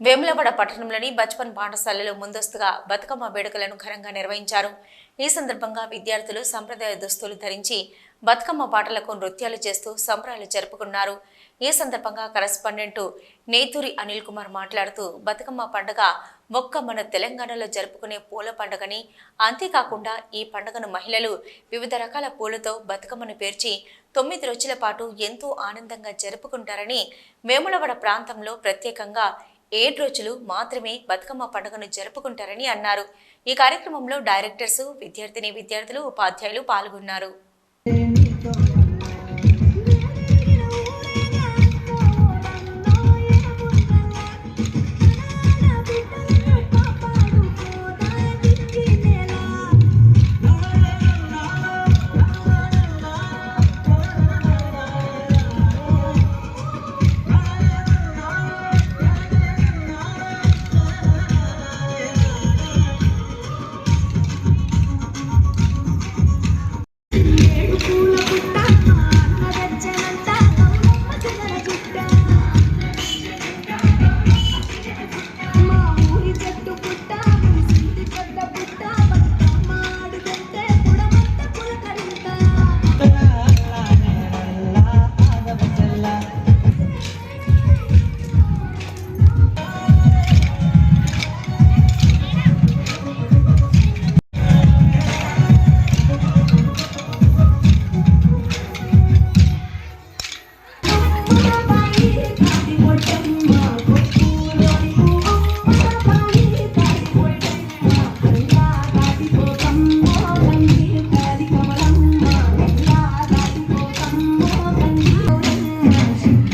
వేములవాడ పట్టణంలోని బచ్పన్ పాఠశాలలో ముందస్తుగా బతుకమ్మ వేడుకలను ఘనంగా నిర్వహించారు. ఈ సందర్భంగా విద్యార్థులు సంప్రదాయ దుస్తులు ధరించి బతుకమ్మ పాటలకు నృత్యాలు చేస్తూ సంబరాలు జరుపుకున్నారు. ఈ సందర్భంగా కరెస్పాండెంట్ నేతూరి అనిల్ కుమార్ మాట్లాడుతూ బతుకమ్మ పండుగ ఒక్క మన తెలంగాణలో జరుపుకునే పూల పండుగని అంతేకాకుండా ఈ పండుగను మహిళలు వివిధ రకాల పూలతో బతుకమ్మను పేర్చి తొమ్మిది రోజుల పాటు ఎంతో ఆనందంగా జరుపుకుంటారని వేములవాడ ప్రాంతంలో ప్రత్యేకంగా ఏడు రోజులు మాత్రమే బతుకమ్మ పండుగను జరుపుకుంటారని అన్నారు. ఈ కార్యక్రమంలో డైరెక్టర్స్ విద్యార్థిని విద్యార్థులు ఉపాధ్యాయులు పాల్గొన్నారు. Thank you.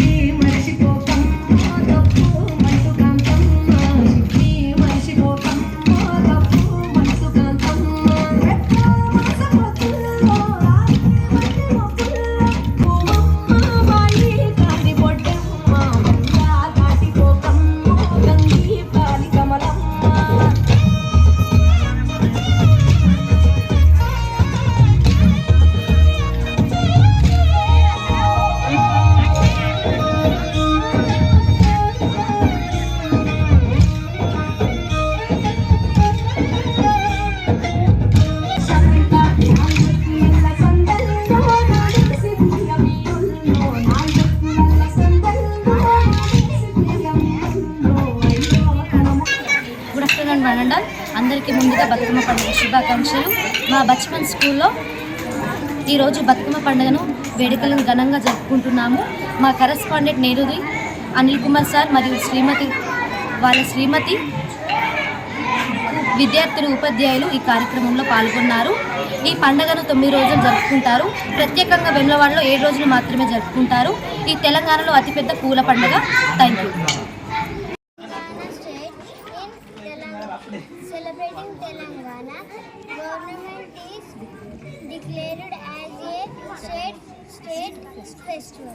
అందరికీ ముందుగా బతుకమ్మ పండుగ శుభాకాంక్షలు. మా బచ్పన్ స్కూల్లో ఈరోజు బతుకమ్మ పండుగను వేడుకలను ఘనంగా జరుపుకుంటున్నాము. మా కరస్పాండెంట్ నేరుది అనిల్ కుమార్ సార్ మరియు శ్రీమతి వాళ్ళ శ్రీమతి విద్యార్థులు ఉపాధ్యాయులు ఈ కార్యక్రమంలో పాల్గొన్నారు. ఈ పండుగను తొమ్మిది రోజులు జరుపుకుంటారు. ప్రత్యేకంగా వెమ్లవాడలో ఏడు రోజులు మాత్రమే జరుపుకుంటారు. ఈ తెలంగాణలో అతిపెద్ద పూల పండుగ. Thank you declared as a state state festival.